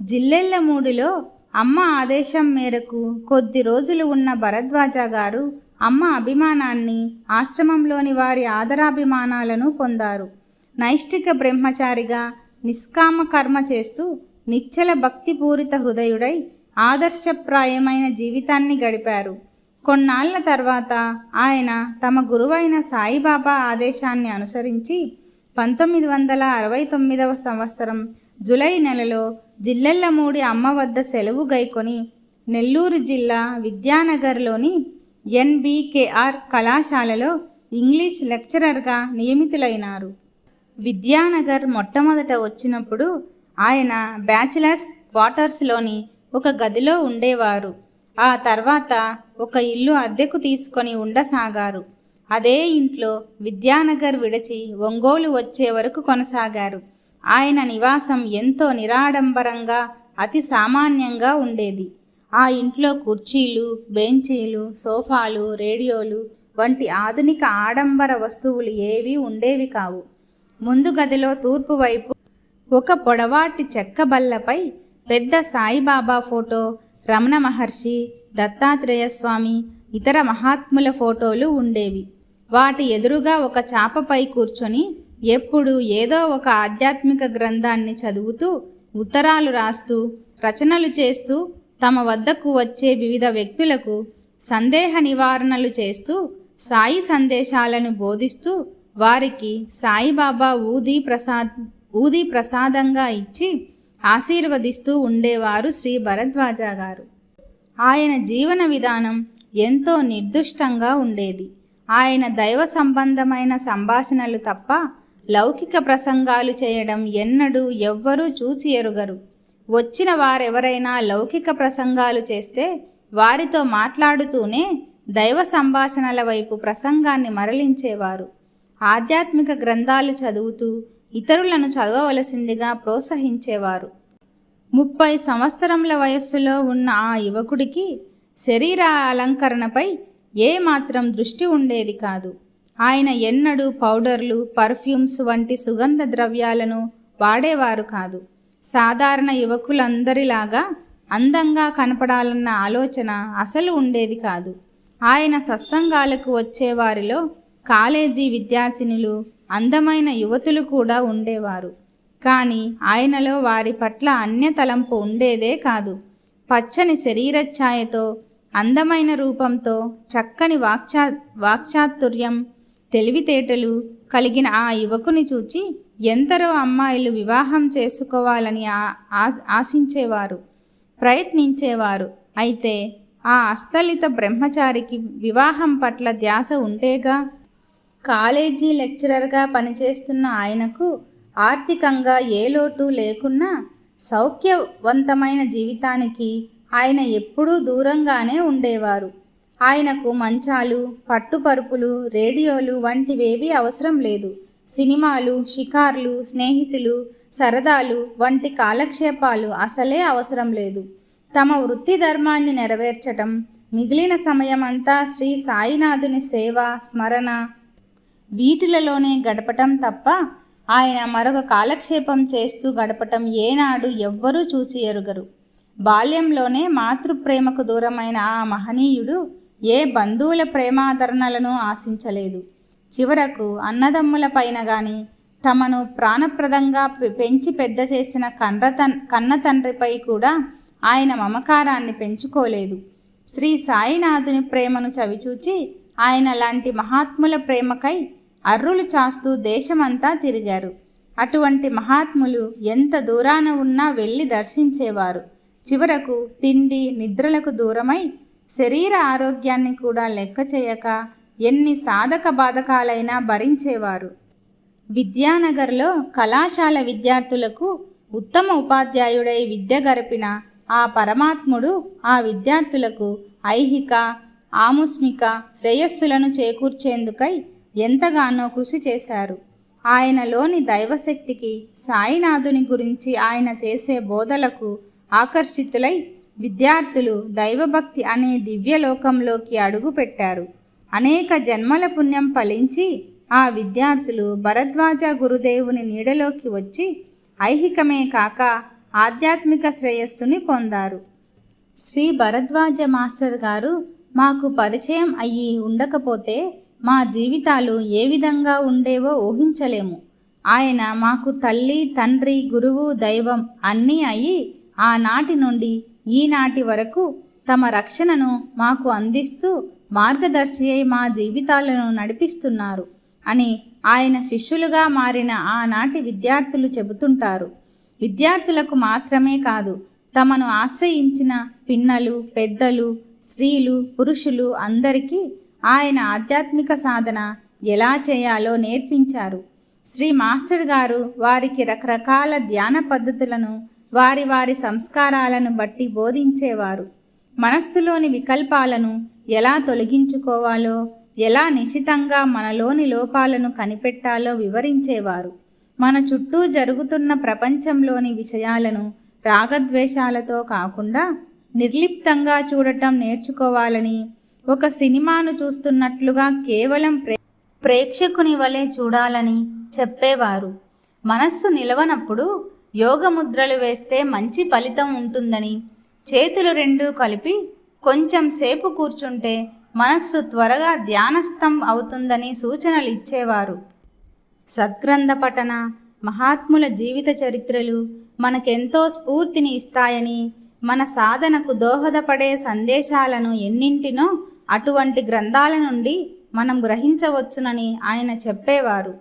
జిల్లెళ్ళమూడిలో అమ్మ ఆదేశం మేరకు కొద్ది రోజులు ఉన్న భరద్వాజ గారు అమ్మ అభిమానాన్ని ఆశ్రమంలోని వారి ఆదరాభిమానాలను పొందారు. నైష్టిక బ్రహ్మచారిగా నిష్కామ కర్మ చేస్తూ నిశ్చల భక్తిపూరిత హృదయుడై ఆదర్శప్రాయమైన జీవితాన్ని గడిపారు. కొన్నాళ్ళ తర్వాత ఆయన తమ గురువైన సాయిబాబా ఆదేశాన్ని అనుసరించి పంతొమ్మిది వందల అరవై తొమ్మిదవ సంవత్సరం జులై నెలలో జిల్లెళ్ళమూడి అమ్మ వద్ద సెలవు గైకొని నెల్లూరు జిల్లా విద్యానగర్లోని ఎన్బికేఆర్ కళాశాలలో ఇంగ్లీష్ లెక్చరర్గా నియమితులైనారు. విద్యానగర్ మొట్టమొదట వచ్చినప్పుడు ఆయన బ్యాచిలర్స్ క్వార్టర్స్లోని ఒక గదిలో ఉండేవారు. ఆ తర్వాత ఒక ఇల్లు అద్దెకు తీసుకొని ఉండసాగారు. అదే ఇంట్లో విద్యానగర్ విడిచి ఒంగోలు వచ్చే వరకు కొనసాగారు. ఆయన నివాసం ఎంతో నిరాడంబరంగా అతి సామాన్యంగా ఉండేది. ఆ ఇంట్లో కుర్చీలు బెంచీలు సోఫాలు రేడియోలు వంటి ఆధునిక ఆడంబర వస్తువులు ఏవి ఉండేవి కావు. ముందు గదిలో తూర్పు వైపు ఒక పొడవాటి చెక్క బల్లపై పెద్ద సాయిబాబా ఫోటో రమణ మహర్షి దత్తాత్రేయ స్వామి ఇతర మహాత్ముల ఫోటోలు ఉండేవి. వాటి ఎదురుగా ఒక చాపపై కూర్చొని ఎప్పుడు ఏదో ఒక ఆధ్యాత్మిక గ్రంథాన్ని చదువుతూ ఉత్తరాలు రాస్తూ రచనలు చేస్తూ తమ వద్దకు వచ్చే వివిధ వ్యక్తులకు సందేహ నివారణలు చేస్తూ సాయి సందేశాలను బోధిస్తూ వారికి సాయిబాబా ఊది ప్రసాద్ ఊది ప్రసాదంగా ఇచ్చి ఆశీర్వదిస్తూ ఉండేవారు శ్రీ భరద్వాజ గారు. ఆయన జీవన విధానం ఎంతో నిర్దుష్టంగా ఉండేది. ఆయన దైవ సంబంధమైన సంభాషణలు తప్ప లౌకిక ప్రసంగాలు చేయడం ఎన్నడూ ఎవ్వరూ చూచి ఎరుగరు. వచ్చిన వారెవరైనా లౌకిక ప్రసంగాలు చేస్తే వారితో మాట్లాడుతూనే దైవ సంభాషణల వైపు ప్రసంగాన్ని మరలించేవారు. ఆధ్యాత్మిక గ్రంథాలు చదువుతూ ఇతరులను చదవవలసిందిగా ప్రోత్సహించేవారు. ముప్పై సంవత్సరముల వయస్సులో ఉన్న ఆ యువకుడికి శరీర అలంకరణపై ఏ మాత్రం దృష్టి ఉండేది కాదు. ఆయన ఎన్నడూ పౌడర్లు పర్ఫ్యూమ్స్ వంటి సుగంధ ద్రవ్యాలను వాడేవారు కాదు. సాధారణ యువకులందరిలాగా అందంగా కనపడాలన్న ఆలోచన అసలు ఉండేది కాదు. ఆయన సత్సంగాలకు వచ్చేవారిలో కాలేజీ విద్యార్థినులు అందమైన యువతులు కూడా ఉండేవారు. కానీ ఆయనలో వారి పట్ల అన్యతలంపు ఉండేదే కాదు. పచ్చని శరీరఛాయతో అందమైన రూపంతో చక్కని వాక్చా వాక్చాతుర్యం తెలివితేటలు కలిగిన ఆ యువకుని చూచి ఎందరో అమ్మాయిలు వివాహం చేసుకోవాలని ఆశించేవారు ప్రయత్నించేవారు. అయితే ఆ అస్తలిత బ్రహ్మచారికి వివాహం పట్ల ధ్యాస ఉంటేగా కాలేజీ లెక్చరర్గా పనిచేస్తున్న ఆయనకు ఆర్థికంగా ఏ లోటు లేకున్నా సౌఖ్యవంతమైన జీవితానికి ఆయన ఎప్పుడూ దూరంగానే ఉండేవారు. ఆయనకు మంచాలు పట్టుపరుపులు రేడియోలు వంటివేవి అవసరం లేదు. సినిమాలు షికార్లు స్నేహితులు సరదాలు వంటి కాలక్షేపాలు అసలే అవసరం లేదు. తమ వృత్తి ధర్మాన్ని నెరవేర్చటం మిగిలిన సమయమంతా శ్రీ సాయినాథుని సేవ స్మరణ వీటిలలోనే గడపటం తప్ప ఆయన మరొక కాలక్షేపం చేస్తూ గడపటం ఏనాడు ఎవ్వరూ చూచి ఎరుగరు. బాల్యంలోనే మాతృప్రేమకు దూరమైన ఆ మహనీయుడు ఏ బంధువుల ప్రేమాదరణలను ఆశించలేదు. చివరకు అన్నదమ్ముల పైన కానీ తమను ప్రాణప్రదంగా పెంచి పెద్ద చేసిన కన్నతన్ కన్న తండ్రిపై కూడా ఆయన మమకారాన్ని పెంచుకోలేదు. శ్రీ సాయినాథుని ప్రేమను చవిచూచి ఆయన లాంటి మహాత్ముల ప్రేమకై అర్రులు చాస్తూ దేశమంతా తిరిగారు. అటువంటి మహాత్ములు ఎంత దూరాన ఉన్నా వెళ్ళి దర్శించేవారు. చివరకు తిండి నిద్రలకు దూరమై శరీర ఆరోగ్యాన్ని కూడా లెక్క చేయక ఎన్ని సాధక బాధకాలైనా భరించేవారు. విద్యానగర్లో కళాశాల విద్యార్థులకు ఉత్తమ ఉపాధ్యాయుడై విద్య గరిపిన ఆ పరమాత్ముడు ఆ విద్యార్థులకు ఐహిక ఆముస్మిక శ్రేయస్సులను చేకూర్చేందుకై ఎంతగానో కృషి చేశారు. ఆయనలోని దైవశక్తికి సాయినాథుని గురించి ఆయన చేసే బోధలకు ఆకర్షితులై విద్యార్థులు దైవభక్తి అనే దివ్యలోకంలోకి అడుగుపెట్టారు. అనేక జన్మల పుణ్యం ఫలించి ఆ విద్యార్థులు భరద్వాజ గురుదేవుని నీడలోకి వచ్చి ఐహికమే కాక ఆధ్యాత్మిక శ్రేయస్సుని పొందారు. శ్రీ భరద్వాజ మాస్టర్ గారు మాకు పరిచయం అయ్యి ఉండకపోతే మా జీవితాలు ఏ విధంగా ఉండేవో ఊహించలేము. ఆయన మాకు తల్లి తండ్రి గురువు దైవం అన్నీ అయి ఆనాటి నుండి ఈనాటి వరకు తమ రక్షణను మాకు అందిస్తూ మార్గదర్శి అయి మా జీవితాలను నడిపిస్తున్నారు అని ఆయన శిష్యులుగా మారిన ఆనాటి విద్యార్థులు చెబుతుంటారు. విద్యార్థులకు మాత్రమే కాదు తమను ఆశ్రయించిన పిన్నలు పెద్దలు స్త్రీలు పురుషులు అందరికీ ఆయన ఆధ్యాత్మిక సాధన ఎలా చేయాలో నేర్పించారు. శ్రీ మాస్టర్ గారు వారికి రకరకాల ధ్యాన పద్ధతులను వారి వారి సంస్కారాలను బట్టి బోధించేవారు. మనస్సులోని వికల్పాలను ఎలా తొలగించుకోవాలో ఎలా నిశితంగా మనలోని లోపాలను కనిపెట్టాలో వివరించేవారు. మన చుట్టూ జరుగుతున్న ప్రపంచంలోని విషయాలను రాగద్వేషాలతో కాకుండా నిర్లిప్తంగా చూడటం నేర్చుకోవాలని ఒక సినిమాను చూస్తున్నట్లుగా కేవలం ప్రే ప్రేక్షకుని వలె చూడాలని చెప్పేవారు. మనస్సు నిలవనప్పుడు యోగ ముద్రలు వేస్తే మంచి ఫలితం ఉంటుందని. చేతులు రెండూ కలిపి కొంచెం సేపు కూర్చుంటే మనస్సు త్వరగా ధ్యానస్థం అవుతుందని సూచనలు ఇచ్చేవారు. సద్గ్రంథ పఠన మహాత్ముల జీవిత చరిత్రలు మనకెంతో స్ఫూర్తిని ఇస్తాయని మన సాధనకు దోహదపడే సందేశాలను ఎన్నింటినో అటువంటి గ్రంథాల నుండి మనం గ్రహించవచ్చునని ఆయన చెప్పేవారు.